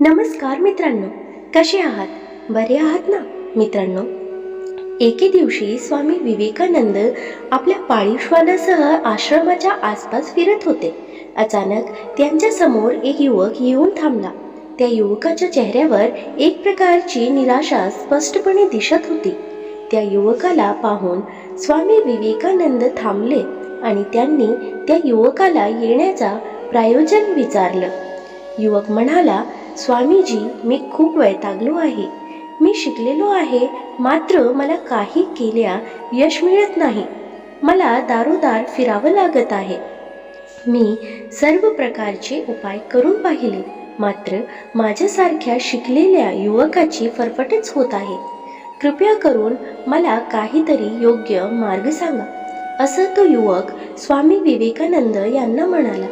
नमस्कार मित्रांनो कसे आहात? बरे आहात ना मित्रांनो? एके दिवशी स्वामी विवेकानंद आपल्या पाळीव श्वानासह आश्रमाच्या आसपास फिरत होते. अचानक त्यांच्यासमोर एक युवक येऊन थांबला. त्या युवकाच्या चेहऱ्यावर एक प्रकारची निराशा स्पष्टपणे दिसत होती. त्या युवकाला पाहून स्वामी विवेकानंद थांबले आणि त्यांनी त्या युवकाला येण्याचा प्रायोजन विचारलं. युवक म्हणाला स्वामीजी मी खूप वैतागलो आहे. मी शिकलेलो आहे मात्र मला काही केल्या यश मिळत नाही. मला दारोदार फिरावं लागत आहे. मी सर्व प्रकारचे उपाय करून पाहिले मात्र माझ्यासारख्या शिकलेल्या युवकाची फरफटच होत आहे. कृपया करून मला काहीतरी योग्य मार्ग सांगा. असं तो युवक स्वामी विवेकानंद यांना म्हणाला.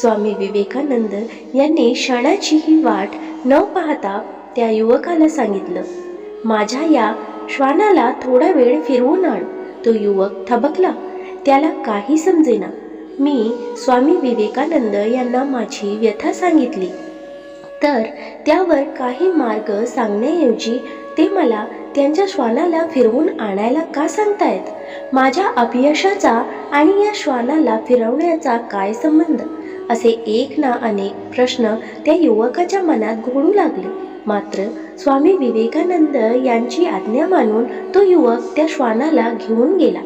स्वामी विवेकानंद यांनी क्षणाची ही वाट न पाहता त्या युवकाला सांगितलं माझ्या या श्वानाला थोडा वेळ फिरवून आण. तो युवक थबकला त्याला काही समजेना. मी स्वामी विवेकानंद यांना माझी व्यथा सांगितली. तर त्यावर काही मार्ग सांगण्याऐवजी ते मला त्यांच्या श्वानाला फिरवून आणायला का सांगतायत? माझ्या अपयशाचा आणि या श्वानाला फिरवण्याचा काय संबंध? असे एक ना अनेक प्रश्न त्या युवकाच्या मनात घोळू लागले. मात्र स्वामी विवेकानंद यांची आज्ञा मानून तो युवक त्या श्वानाला घेऊन गेला.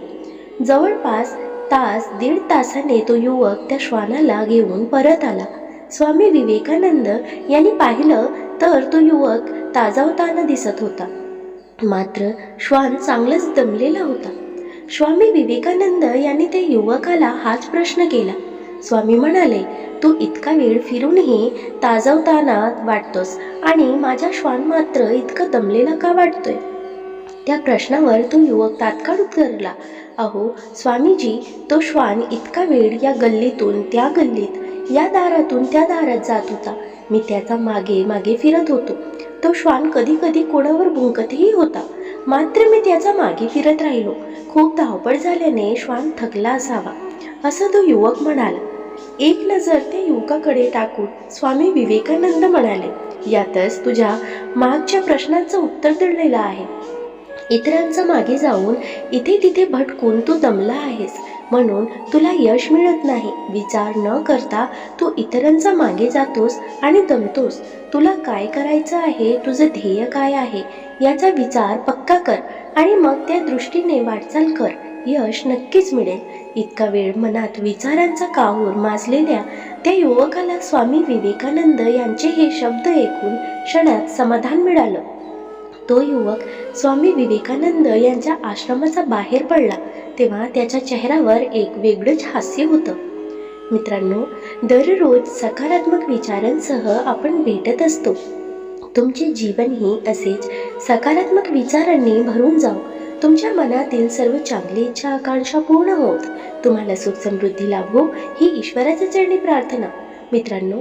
जवळपास तास दीड तासाने तो युवक त्या श्वानाला घेऊन परत आला. स्वामी विवेकानंद यांनी पाहिलं तर तो युवक ताजावताना दिसत होता. मात्र श्वान चांगलंच दमलेला होता. स्वामी विवेकानंद यांनी त्या युवकाला हाच प्रश्न केला. स्वामी म्हणाले तू इतका वेळ फिरूनही ताजवताना वाटतोस आणि माझा श्वान मात्र इतकं दमलेला का वाटतोय त्या प्रश्नावर तो युवक तात्काळ उतरला अहो स्वामीजी तो श्वान इतका वेळ या गल्लीतून त्या गल्लीत या दारातून त्या दारात जात होता. मी त्याचा मागे मागे फिरत होतो. तो श्वान कधी कधी कोणावर भुंकतही होता. मात्र मी त्याचा मागे फिरत राहिलो. खूप धावपळ झाल्याने श्वान थकला असावा. असं तो युवक म्हणाला. एक नजर त्या युवकाकडे टाकून स्वामी विवेकानंद म्हणाले यातच तुझ्या मागच्या प्रश्नाचं उत्तर दडलेलं आहे. इतरांचा मागे जाऊन इथे तिथे भटकून तू दमला आहेस. म्हणून तुला यश मिळत नाही. विचार न करता तू इतरांचा मागे जातोस आणि दमतोस. तुला काय करायचं आहे? तुझं ध्येय काय आहे? याचा विचार पक्का कर आणि मग त्या दृष्टीने वाटचाल कर. यश नक्कीच मिळेल. इतका वेळ मनात विचारांचा काहूर माजलेल्या त्या युवकाला स्वामी विवेकानंद यांचे हे शब्द ऐकून क्षणात समाधान मिळालं. तो युवक स्वामी विवेकानंद यांच्या आश्रमाचा बाहेर पडला तेव्हा त्याच्या चेहऱ्यावर एक वेगळंच हास्य होतं. मित्रांनो दररोज सकारात्मक विचारांसह आपण भेटत असतो. तुमचे जीवनही असेच सकारात्मक विचारांनी भरून जाऊ तुमच्या मनातील सर्व चांगली इच्छा आकांक्षा पूर्ण होत. तुम्हाला सुख समृद्धी लाभो ही ईश्वराच्या चरणी प्रार्थना. मित्रांनो